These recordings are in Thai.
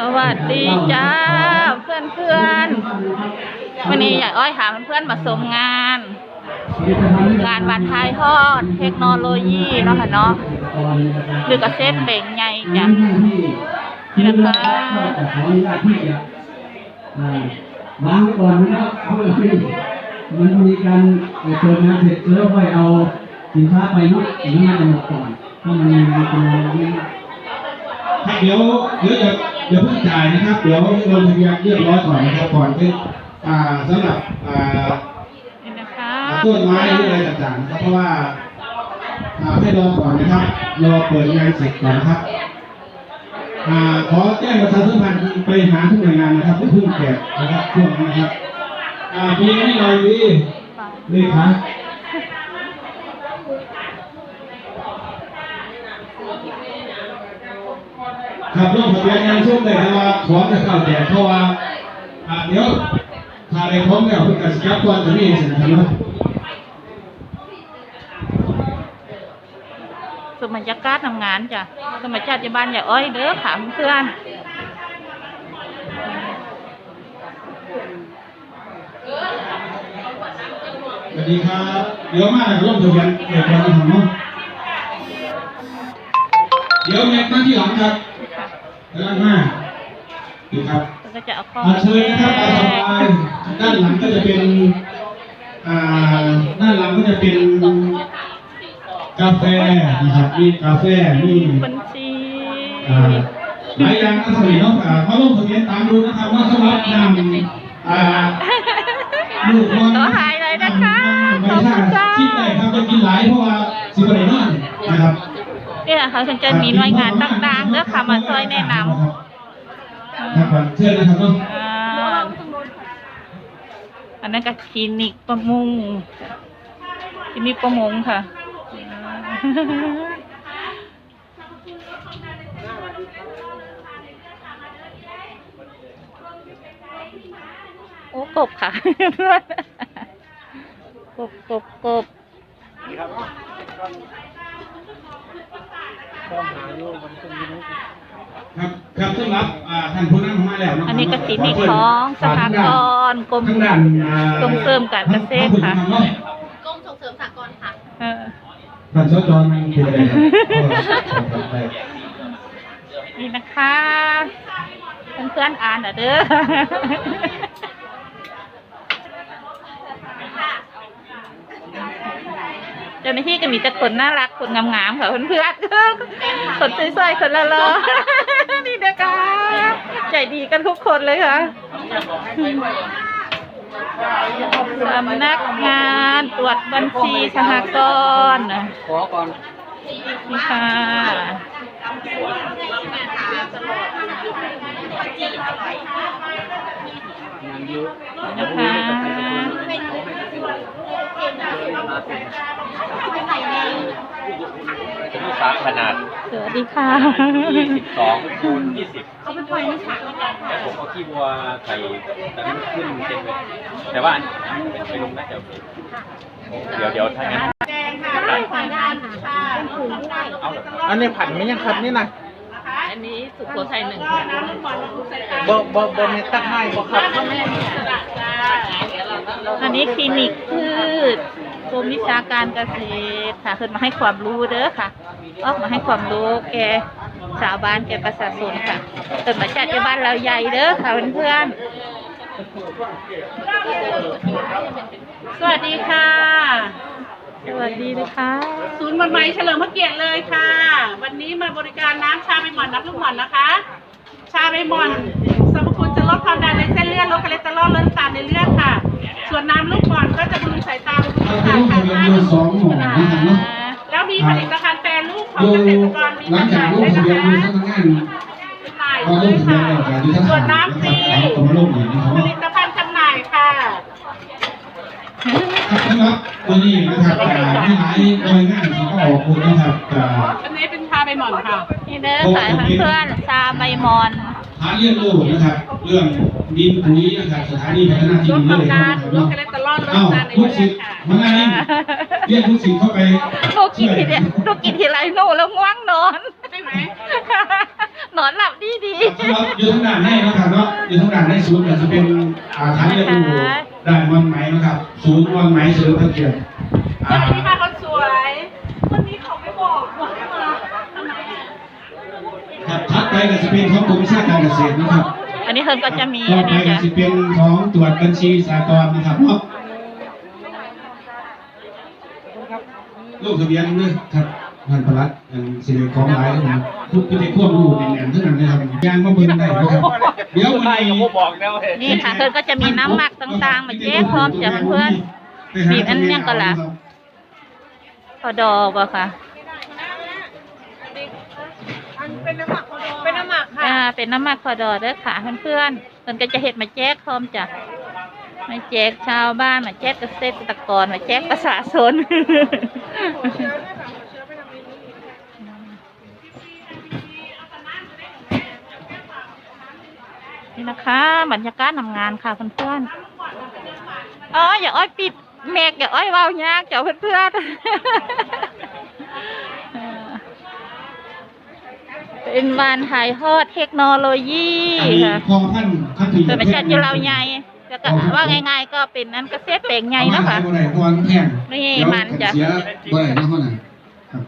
สวัสดีจ้าเพื่อนเพื่อนๆวันนี้อยากอ้อยหาเพื่อนๆมาชมงาน งานบานทายทอด เทคโนโลยีเนาะค่ะเนาะหรือกระเซ็ตเป่งใหญ่จ้ะนี่นะคะขออนุญาตที่จะอ่าล้างก่อนนะครับเพื่อที่มันมีการเติมน้ำเสร็จแล้วค่อยเอาสินค้าไปเนาะน้ำมันจะหมดก่อนถ้ามันมีมันเป็นอะไรนี่ครับเดี๋ยวเดี๋ยวจะ เดี๋ยวเพิ่งจ่ายนะครับ เดี๋ยวลงทะเบียนเรียบร้อยก่อนนะครับก่อนเป็นอ่าสำหรับอ่านี่นะคะต้นไม้หรืออะไรต่างๆนะครับเพราะว่าอ่าให้รอก่อนนะครับ รอเปิดงานเสร็จก่อนนะครับอ่าขอแจ้งประชาสัมพันธ์ไปหาทุกหน่วยงานนะครับไม่เพิ่งแจกนะครับช่วงนี้นะครับอ่าปีนี้หน่อยดีนี่ครับ ครับลงทะเบียนงานช่วงเลยแต่ว่าของจะเข้าแจกเพราะว่าอ่าเดี๋ยวถ้าได้ของแล้วเพิ่นก็สิกลับก่อนจะมีสินะครับสมบรรยากาศทำงานจ้ะสมัยชาติบ้านอย่าอ้อยเด้อค่ะเพื่อนสวัสดีครับเดี๋ยวมาลงทะเบียนเดี๋ยวก่อนนะครับเนาะเดี๋ยวแม็กซ์มาที่หลังครับ กำลังมาดีครับๆก็จะเอาข้ออาเชิญนะครับตามสบายด้านหลังก็จะเป็นอ่าด้านหลังก็จะเป็นกาแฟนะครับมีกาแฟมีบัญชีอ่าหลายอย่างนะสมัยเนาะอ่ามาลงทะเบียนตามดูนะครับว่าสำหรับนำอ่าลูกนต่อหายเลยนะคะไม่ขอบใช่คุณจ้าคิดได้ครับจะกินหลายเพราะว่าสิบวันนอนนะครับ นี่แหละค่ะคุณจะมีหน่วยงานต่างๆเด้อค่ะมาช่วยแนะนำครับเชิญนะครับเนาะอ่าอันนั้นก็คลินิกประมงคลินิกประมงค่ะโอ้กบค่ะกบกบกบ ครับครับสำหรับอ่าท่านผู้นำมาแล้วนะครัอับนนี้ก็คลินิกของสหกรณ์กรมทางด้านอ่าส่งเสริมการเกษตรค่ะ ทางด้านกรมส่งเสริมสหกรณ์ค่ะ เออท่านสจมันเป็นอะไรครับได้นี่นะคะเพื่อนๆอ่านอะเด้อ จ้าหน้าที่ก็มีแต่คนน่ารักคนงามๆค่ะเพื่อนๆคนสวยๆคนละล้อนี่นะคะใจดีกันทุกคนเลยค่ะสำนักงานตรวจบัญชีสหกรณ์ขอก่อนนี่ค่ะงานเยอะนะคะ ลูกค้าขนาดสวัสดีค่ะ22คูณ20เขาเป็นพลอยไม่ฉากแต่ผมเอาขี้วัวใส่แต่ไม่ขึ้นเต็มเลยแต่ว่าอันเป็นไปลงน่าจะโอเคเดี๋ยวเดี๋ยวถ้างั้นเอาเหรออันนี้ผัดไม่ยังครับนี่นะอันนี้สุโขทัยหนึ่งบ่บ่บ่เมตักให้บ่ครับอันนี้คลินิกพืช กรมวิชาการเกษตรค่ะขึ้นมาให้ความรู้เด้อค่ะ ออกมาให้ความรู้แกชาวบ้านแกประชาชนค่ะเกิดมาจัดที่บ้านเราใหญ่เด้อค่ะเพื่อนๆสวัสดีค่ะ สวัสดีนะคะ ศูนย์วันใหม่เฉลิมพระเกียรติเลยค่ะ วันนี้มาบริการน้ำชาใบหม่อนน้ำลูกหม่อนนะคะ ชาใบหม่อนสรรพคุณจะลดความดันในเส้นเลือดลดคอเลสเตอรอลลดน้ำตาลในเลือดค่ะ ส่วนน้ำลูกหม่อนก็จะบำรุงสายตาบำรุงท่าประนสาผู้ทลงค่ะทะเบียนมีสองหมู่นะครับเนาะแล้วมีผลิตภัณฑ์แปรรูปของดูเกษตรกรมีหลังจำหจากน่ายลงด้วยทะนะเบียนคะมีสำนักงานจำหน่ายพอด้วยลงทะเบียนค่ะแล้วก็อยู่ที่ทางส่วนน้ำฟรีก็มาลงอีกนะครับผลิตภัณฑ์จำหน่ายค่ะ ครับสำหรับ ตัวนี้นะครับอ่ามีหลายหน่วยงานที่เขาออกคุณนะครับอ่าอันนี้เป็นชาใบหม่อนค่ะนี่เด้อสายเพื่อนๆชาใบมอนหาเรียนรู้นะครับ เรื่องดินปุ๋ยนะครับสถานีพัฒนาที่ลดดินความเลยดันะนครับลดเนาะคอเลสเตอรอลลดเอ้าน้ำตาลในลูเลืกอศิดษย์ค่ะมาไงเรียนลูกศิษย์เข้าไปลูกกินทีเดียวลูกกินทีไรนู่นแล้วง่วงนอนใช่ไหมน อนหลับดีดีอยู่ทางด้านในนะครับเนาะอยู่ทางด้านในศูนย์จะเป็นอาฐานเรียนรู้ด้านมอนไหมนะครับ ศูนย์มอนไหมเฉลิมพระเกียรติอ่าวันนี้มาคนสวยวันนี้เขาไม่บอกบอกให้มาทำไมอะครับถัดไปก็จะเป็นของกรมวิชาการเกษตรนะครับ อันนี้เพิ่นก็จะมีอันไปนี้ก็จ้ะจะเป็นของตรวจบัญชีสากลนะครับเนาะลูกทะเบียนนะครับ ท่านประหลัดอันสิริของหลายนะครับทุกพิธีควบรู้แน่นๆทั้งนั้นเลยครับยางมาเบิ่งได้นะครับเดี๋ยววันนี้บอกนะเว้ยนี่ค่ะเพิ่นก็จะมีน้ำหมักต่างๆมาแจ้พร้อมจ้ะเพื่อนๆมีอันเนี้ยก็ละพอดอบ่ค่ะเป็นน้ำหมักเป็นน้ำหมักค่ะอ่าเป็นน้ำหมักพอดอเด้อค่ะเพื่อนๆเพิ่นก็จะเฮ็ดมาแจกพร้อมจ้ะมาแจกชาวบ้านมาแจกเกษตรกรมาแจกประชาชน นี่นะคะบรรยากาศทำงานค่ะเพื่อนๆอ๋ออย่าอ้อยปิดเมกอย่าอ้อยเว้ายากเจ้าเพื่อนๆเออเป็นวันถ่ายทอดเทคโนโลยีอันนี้ค่ะพอท่านท่านที่แต่ไม่ใช่ที่เราใหญ่แล้วก็ว่าง่ายๆก็เป็นนั้นเกษตรแปลงใหญ่เนาะค่ะเอามาให้บ่ได้เพราะว่ามันแพงนี่เดี๋ยวมันจ้ะเสียบ่ได้เนาะเฮาน่ะครับ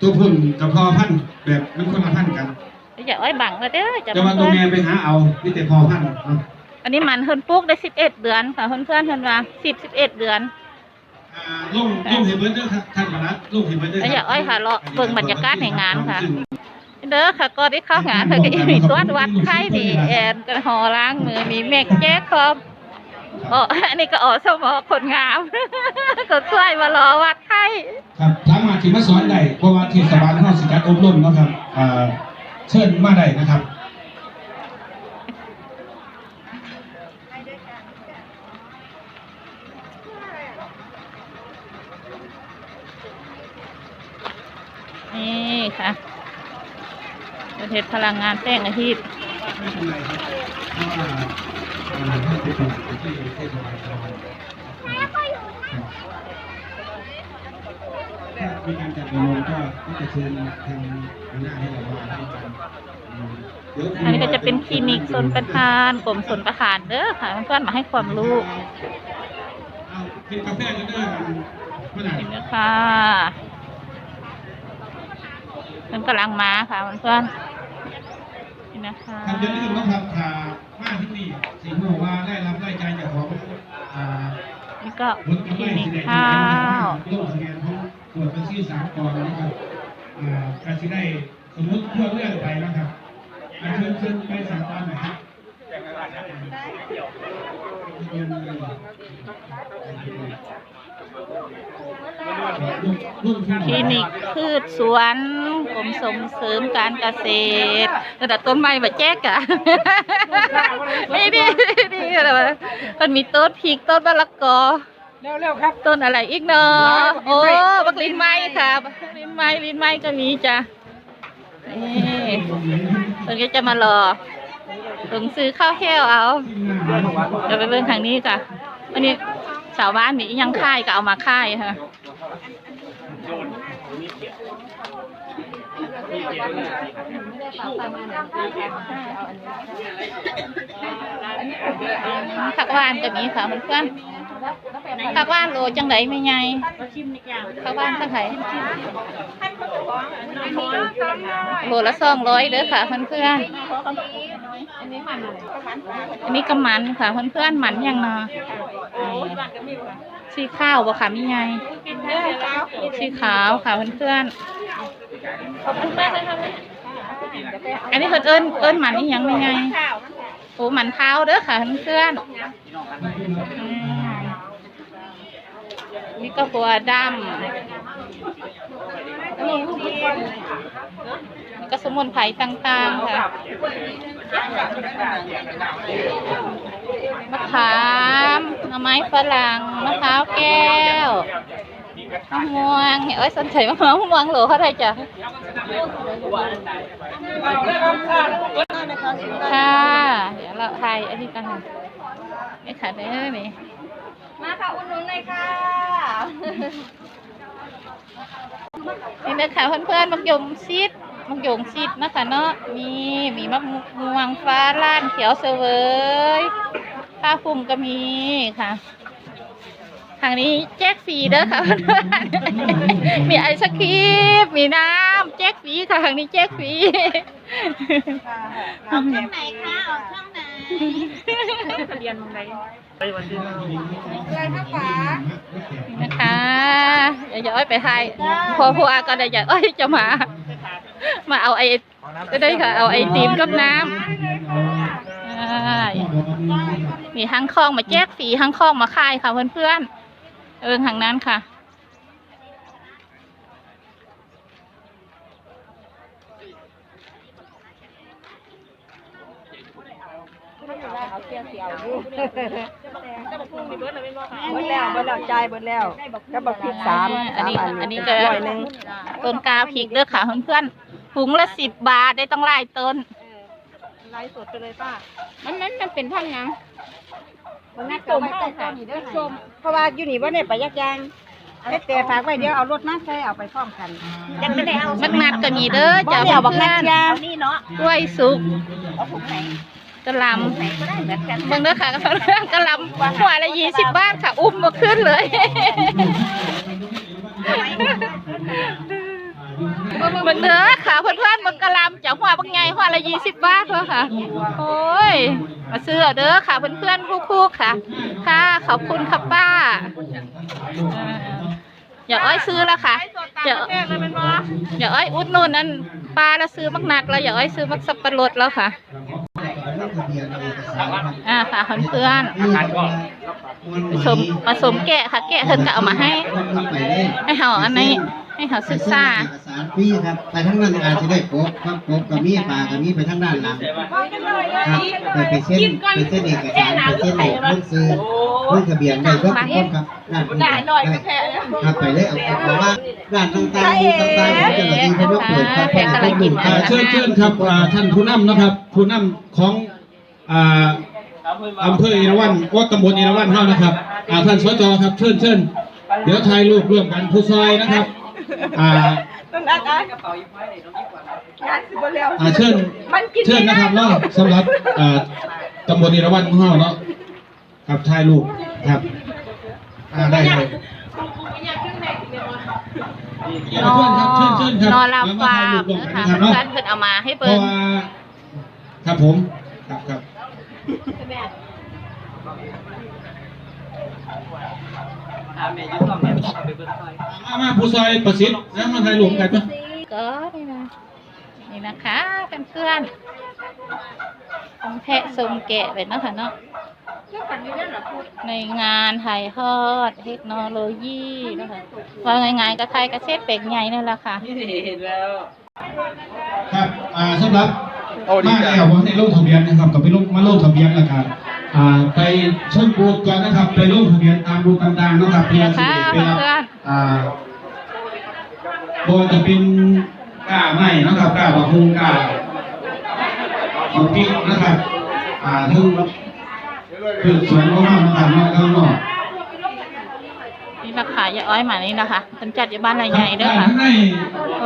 ตัวพุ่นกับพอพันธุ์แบบมันคนละพันธุ์กัน อย่าอ้อยบังก็เด้อจ้ะแต่ว่าตัวเพื่อนแม่ไปหาเอามีแต่พอพันธุ์เนาะๆอันนี้มันเพิ่นปลูกได้สิบเอ็ดเดือนค่ะเพื่อนๆเพิ่นว่าสิบสิบเอ็ดเดือน อ่าลงลงเห็นเบิดเด้อครับท่านประหลัดลงเห็นเบิดเด้อแล้วอย่าอ้อยค่ะเลาะเบิ่งบรรยากาศในงานค่ะ เด้อค่ะก็ได้เข้างานเธอก็มีตรวจวัดไข้มีแอนกันหอล้างมือมีเมกแจ๊กครอบอ๋ออันนี้ก็อสมอคนงาม ก็ช่วยมารอวัดไข้ ครับสามารถที่มาสอนได้เพราะว่าเทศบาลเฮาสิจัดอบรมเนาะครับอ่าเชิญมาได้นะครับนี่ค่ะประเทศพลังงานแป้งอาทิตย์ไม่เป็นไรครับเพราะว่าอ่าให้ไปตรวจที่เทศบาลเร ถ้ามีการจัดอบรมก็ก็จะเชิญทางหัวหน้าให้เรามาให้กันอืมเดี๋ยวอันนี้ก็จะเป็นคลินิกสนประทานกรมสนประทานเด้อค่ะเพื่อนๆมาให้ความรู้เอากินกาแฟกันเด้อกันเมื่อไหร่นี่นะคะมันกำลังมาค่ะเพื่อนๆนี่นะคะครับอย่าลืมนะครับถ้ามาที่นี่สิหูว่าได้รับรายจ่ายจากของอ่านี่ก็รถคกำลิไรนิกแสดงข้าวลงทะเบียนของ ตรวจบัญชีสามกรนะครับอ่าการที่ได้สมมติเพื่อเลื่อนไปนะครับอ่าเชิญเชิญไปสามกรหน่อยครับรุ่นคลินิกพืชสวนกรมส่งเสริมการเกษตรแต่ต้นไม้มาแจ๊กอะนี่ดีดีอะไรวะมันมีต้นพริกต้นมะละกอ เร็วๆครับ ต้นอะไรอีกเนาะโอ้บักลินไม้ค่ะบักลินไม้ลินไม้ก็มีจ้ะนี่เพิ่นก็จะมารอถึงซื้อข้าวแห้วเอาเดี๋ยวไปเบิ่งทางนี้ค่ะอันนี้ชาวบ้านนี่ยังค่ายก็เอามาค่ายค่ะ ผักหวานก็มีค่ะเพื่อนๆผักหวานโลจังไดไม่ไงชิมอีกอย่างผักหวานสักไหนโลละสองร้อยเด้อค่ะเพื่อนๆอันนี้ก็มันค่ะเพื่อนๆมันอย่างเนาะสีข้าวบ่ค่ะมีไงสีขาวค่ะเพื่อนๆขอบคุณมากเลยค่ะ อันนี้เพิ่นเอิ้นเอิ้นมันนี่ยังไม่ไงโอ้หมันเท้าเด้อค่ะเพื่อนอืมนี่ก็หัวดำนี่ก็สมุนไพรต่างๆค่ะมะขามหน่อไม้ฝรั่งมะพร้าวแก้ว มะม่วงเอ้ยสนใจมะม่วงโหลเขาได้จ้ะค่ะเดี๋ยวเราถ่ายอันนี้กันค่ะนี่ค่ะเด้อนี่มาค่ะอุดหนุนเลยค่ะนี่นะคะเพื่อนๆมักยมซิดมักยงซิดนะคะเนาะมีมีมะม่วงฟ้าล้านเขียวเสวยผ้าคลุมก็มีค่ะ ทางนี้แจกฟรีเด้อค่ะเพื่อนๆมีไอศครีมมีน้ำแจกฟรีค่ะทางนี้แจกฟรีเอาเครื่องไหนคะเอาเครื่องไหนเรียนตรงไหนนะคะอย่าอย่าอ้อยไปไทยพอพัวก็ได้อย่าอ้อยจะมา มาเอาไอ้ก็ได้ค่ะ เอาไอติมกับน้ำอ่ามีทั้งคลองมาแจกฟรีทั้งคลองมาขายค่ะเพื่อนๆ เออทางนั้นค่ะ เบิดแล้วเบิดแล้วจ่ายเบิดแล้วก็บอกผิดสามอันนี้สามอันนี้ก็ร้อยหนึ่งต้นกาพริกเด้อค่ะเพื่อนๆถุงละสิบบาทได้ต้องไล่ต้น ไลฟ์สดไปเลยป้ามันนั้นมันเป็นท่านยัง มันน่าต้มเข้าค่ะส้มเพราะว่าอยู่นี่ว่าเนี่ยไปยักยางให้แต่ฝากไว้เดี๋ยวเอารถมาใส่เอาไปพร้อมกันยังไม่ได้เอามักนัดก็มีเด้อบ่จ้าเดี๋ยวบักเพื่นัอดนยานี่เนาะกล้วยสุกเอาถุงไหนกะหลไหนก็ได้เหมือนกันำเบิ่งเด้อค่ะกะหลำหัวละยี่สิบบาทค่ะ อุ้มมาขึ้นเลยเบิ่งเด้อค่ะเพื่อนๆมันกะหลำจากหัวบางไงหัวละยี่สิบบาทเด้อค่ะ โอ้ย มาซื้อเด้อค่ะ เพื่อนๆคู่ๆค่ะ ค่ะขอบคุณค่ะป้าอย่าอ้อยซื้อแล้วค่ะอย่าอย่าอ้อยอุดหนุนนั่นปลาแล้วซื้อมักนัดแล้วอย่าอ้อยซื้อมักสับปะรดแล้วค่ะอ่าค่ะเพื่อนๆผสมผสมแกะค่ะ แกะเพิ่นก็เอามาให้ ให้เฮาอันนี้ ให้เฮาศึกษา เอกสารฟรีครับ ไปทั้งนั้นอาจจะได้กบครับกบกับมีปลากับมีไปทั้งด้านหลังครับไปไปเส้นไปเส้นเอกสารไปเส้นเอกลงซื้อลงทะเบียนได้ก็ทุกคนครับด้านนี้ได้ครับไปเลยเอาเอาว่าด้านต่างๆที่ต่างๆของเจ้าหน้าที่เขาก็เปิดครับเพื่อให้คนดูอ่าเชิญเชิญครับอ่าท่านผู้นำนะครับ ผู้นำของอ่าอำเภอเอราวัณว่าตำบลเอราวัณเท่านะครับอ่าท่านสจครับเชิญเชิญเดี๋ยวถ่ายรูปร่วมกันผู้ซอยนะครับ อ่า ต้นนัดอะงานสิบแล้วอ่าเชิญ มันกินเชิญนะครับเนาะสำหรับอ่าตำบลเอราวัณของเราเนาะครับถ่ายรูปครับ อ่าได้เลยเพื่อนครับเชิญเชิญครับนอลาแล้วฟาถ่ายร์รูมปร่วมนะกันคะนะครับเพื่เนาะอนเพิ่นเอามาให้เพเบิ่ราะงว่าครับผม ครับครับ มามาผู้ซอยประสิทธิ์นะมาถ่ายรูปกันปะก็นี่นะนี่นะคะเพื่อนๆต้องแพะสมแกะเลยเนาะค่ะเนาะในงานถ่ายทอดเทคโนโลยีนะคะว่าไงๆก็ไทยกระเซ็ดเป็กใหญ่นั่นแหละค่ะครับ อ่าสำหรับมาแล้ววันนี้ลงทะเบียนนะครับก็ไปลงมาลงทะเบียนแล้วกันอ่า ไปชนบูธก่อนนะครับ ไปลงทะเบียนตามบูธต่างๆนะครับเพื่อที่จะไปรับเพื่อนอ่าบอจะเป็นกล้าไม้นะครับกล้าบะฮุงกล้าของพริกนะครับ อ่าทั้งพืชสวนของเรานะครับนอกข้างนอกนี่ ราคาอย่าอ้อยหมานี่นะคะเพิ่นจัดอยู่บ้านไรใหญ่เด้อค่ะข้างใน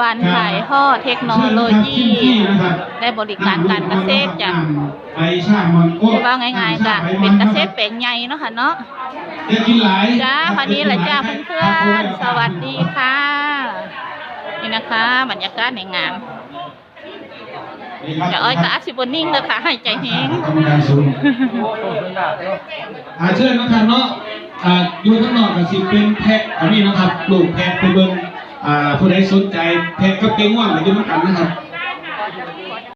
วันถ่ายทอดเทคโนโลยีได้บริการการเกษตรจ้ะไปช่างมันโอ้ว่าง่ายๆก็เป็นเกษตรแปลงใหญ่เนาะค่ะเนาะได้กินหลายจ้าวันนี้แหละจ้าเพื่อนๆสวัสดีค่ะ นี่นะคะ บรรยากาศในงานอย่าอ้อยกับอาชิบนิ่งเลยค่ะให้ใจแห้งกรรมการสูงอาเชิญนะครับเนาะ อ่าอยู่ข้างนอกก็สิเป็นแพะอันนี้นะครับลูกแพะไปเบิ่งอ่าผู้ใดสนใจแพะก็เก้งว่างเหมือนกันนะครับ